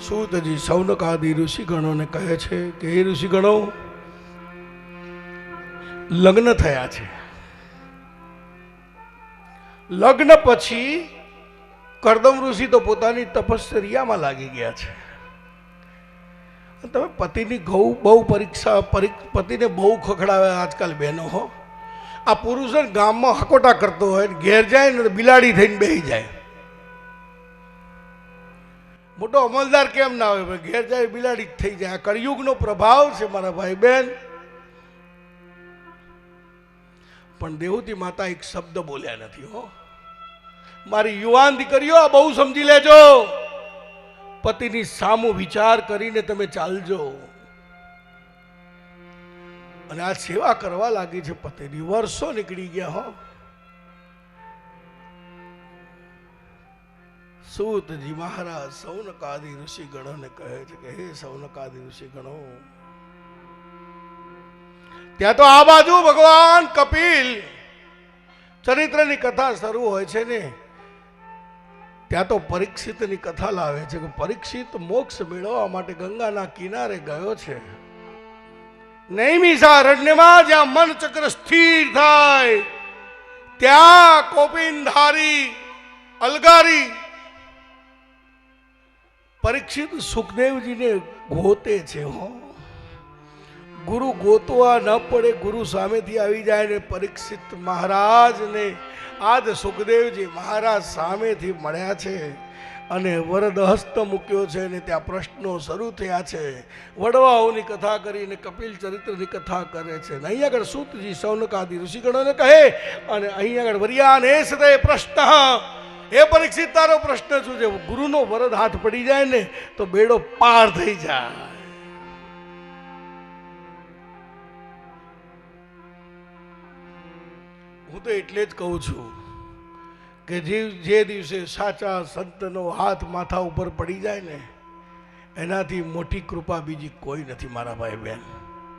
સૂતજી સૌનકાદી ઋષિગણોને કહે છે કે એ ઋષિગણો, લગ્ન થયા છે. લગ્ન પછી કરદમ ઋષિ તો પોતાની તપશ્ચર્યામાં લાગી ગયા છે. તમે પતિની ઘઉં બહુ પરીક્ષા પતિને બહુ ખખડાવે આજકાલ બહેનો હો. આ પુરુષ ગામમાં હકોટા કરતો હોય ઘેર જાય ને બિલાડી થઈને બેસી જાય. મોટો અમલદાર કેમ ના હોય? ઘેર જાય બિલાડી થઈ જાય. આ કળિયુગનો પ્રભાવ છે મારા ભાઈ બહેન પણ દેવતી માતા એક શબ્દ બોલ્યા નથી, હો. મારી યુવાન દીકરીઓ, આ બહુ સમજી લેજો. પતિની સામુ વિચાર કરીને તમે ચાલજો. અને આ સેવા કરવા લાગી છે પતિની. વર્ષો નીકળી ગયા, હો. સૂતજી મહારાજ સૌનકાદી ઋષિગણોને કહે છે કે, હે સૌનકાદી ઋષિગણો, ત્યાં તો આ બાજુ ભગવાન કપિલ ચરિત્રની કથા શરૂ હોય છે ને, ત્યાં તો પરીક્ષિતની કથા લાવે છે કે પરીક્ષિત મોક્ષ મેળવવા માટે ગંગાના કિનારે ગયો છે. નૈમિષા અરણ્યમાં જ્યાં મન ચક્ર સ્થિર થાય, ત્યાં કોપિનધારી અલગારી પરીક્ષિત સુખદેવજીને ગોતે છે, હો. ગુરુ ગોતવા ન પડે, ગુરુ સામેથી આવી જાય ને પરીક્ષિત મહારાજને આજ સુખદેવજી મહારાજ સામેથી મળ્યા છે અને વરદ હસ્ત મૂક્યો છે અને ત્યાં પ્રશ્નો શરૂ થયા છે. વડવાઓની કથા કરીને કપિલ ચરિત્રની કથા કરે છે ને અહીં આગળ સૂતજી સૌનકાદી ઋષિગણોને કહે અને અહીં આગળ વરિયાને સદે પ્રશ્ન એ પરીક્ષિત તારો પ્રશ્ન શું છે? ગુરુનો વરદ હાથ પડી જાય ને, તો બેડો પાર થઈ જાય. હું તો એટલે જ કહું છું કે જે દિવસે સાચા સંતનો હાથ માથા ઉપર પડી જાય ને, એનાથી મોટી કૃપા બીજી કોઈ નથી મારા ભાઈ બહેન.